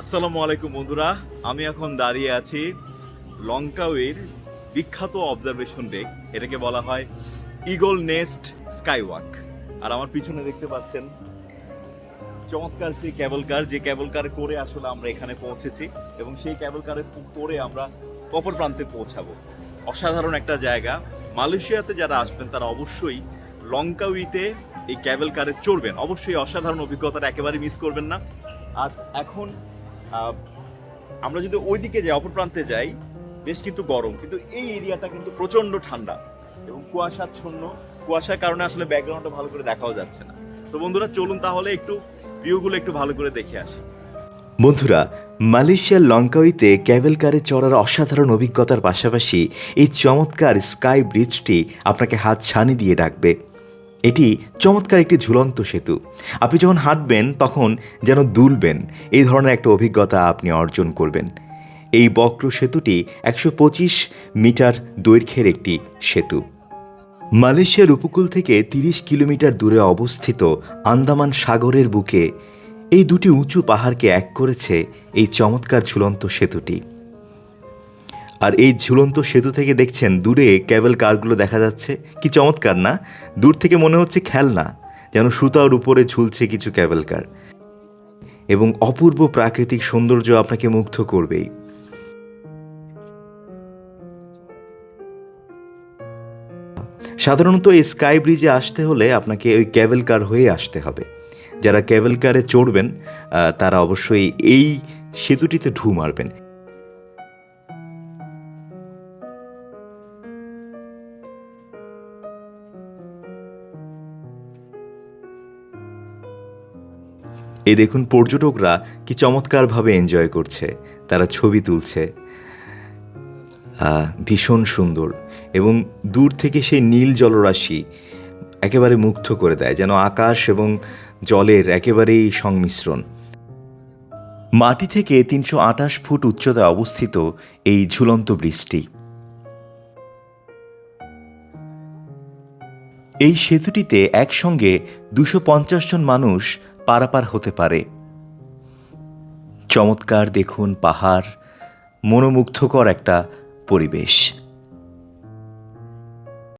আসসালামু আলাইকুম বন্ধুরা, আমি এখন দাঁড়িয়ে আছি লঙ্কাউয়ের বিখ্যাত অবজারভেশন ডেক এটাকে বলা হয় ইগল নেস্ট স্কাই ওয়াক আর আমার পিছনে দেখতে পাচ্ছেন চমৎকার সেই ক্যাবল কার যে ক্যাবল কার করে আসলে আমরা এখানে পৌঁছেছি এবং সেই ক্যাবল কারে করে আমরা অপর প্রান্তে পৌঁছাবো। অসাধারণ একটা জায়গা। মালয়েশিয়াতে যারা আসবেন, তারা অবশ্যই লঙ্কাউইতে এই ক্যাবল কারে চড়বেন। অবশ্যই অসাধারণ অভিজ্ঞতাটা একেবারে মিস করবেন না। আর এখন আমরা যদি ওই দিকে যাই, অপর প্রান্তে যাই, বেশ কিন্তু গরম। কিন্তু এই এরিয়াটা কিন্তু প্রচণ্ড ঠান্ডা এবং কুয়াশাচ্ছন্ন কুয়াশার কারণে আসলে ব্যাকগ্রাউন্ডটা ভালো করে দেখাও যাচ্ছে না। তো বন্ধুরা, চলুন তাহলে একটু ভিউগুলো একটু ভালো করে দেখে আসি। বন্ধুরা, মালয়েশিয়ার লঙ্কাউইতে ক্যাবেল কারে চড়ার অসাধারণ অভিজ্ঞতার পাশাপাশি এই চমৎকার স্কাই ব্রিজটি আপনাকে হাত ছানি দিয়ে ডাকবে। এটি চমৎকার একটি ঝুলন্ত সেতু। আপনি যখন হাঁটবেন, তখন যেন দুলবেন। এই ধরনের একটা অভিজ্ঞতা আপনি অর্জন করবেন। এই বক্র সেতুটি একশো পঁচিশ মিটার দৈর্ঘ্যের একটি সেতু। মালয়েশিয়ার উপকূল থেকে তিরিশ কিলোমিটার দূরে অবস্থিত আন্দামান সাগরের বুকে এই দুটি উঁচু পাহাড়কে এক করেছে এই চমৎকার ঝুলন্ত সেতুটি। আর এই ঝুলন্ত সেতু থেকে দেখছেন দূরে ক্যাবেল কারগুলো দেখা যাচ্ছে। কি চমৎকার না? দূর থেকে মনে হচ্ছে খেলনা, যেন সুতার উপরে ঝুলছে কিছু ক্যাবেল কার। এবং অপূর্ব প্রাকৃতিক সৌন্দর্য আপনাকে মুগ্ধ করবেই। সাধারণত এই স্কাই ব্রিজে আসতে হলে আপনাকে ওই ক্যাবেল কার হয়ে আসতে হবে। যারা ক্যাবেল কারে চড়বেন তারা অবশ্যই এই সেতুটিতে ঢু মারবেন। এই দেখুন পর্যটকরা কি চমৎকারভাবে এনজয় করছে। তারা ছবি তুলছে। ভীষণ সুন্দর এবং দূর থেকে সেই নীল জলরাশি একেবারে মুগ্ধ করে দেয়, যেন আকাশ এবং জলের একেবারেই সংমিশ্রণ। মাটি থেকে তিনশো আঠাশ ফুট উচ্চতায় অবস্থিত এই ঝুলন্ত ব্রিজটি এই সেতুটিতে একসঙ্গে দুশো পঞ্চাশ জন মানুষ পারাপার হতে পারে। চমৎকার দেখুন পাহাড় মনোমুগ্ধকর একটা পরিবেশ।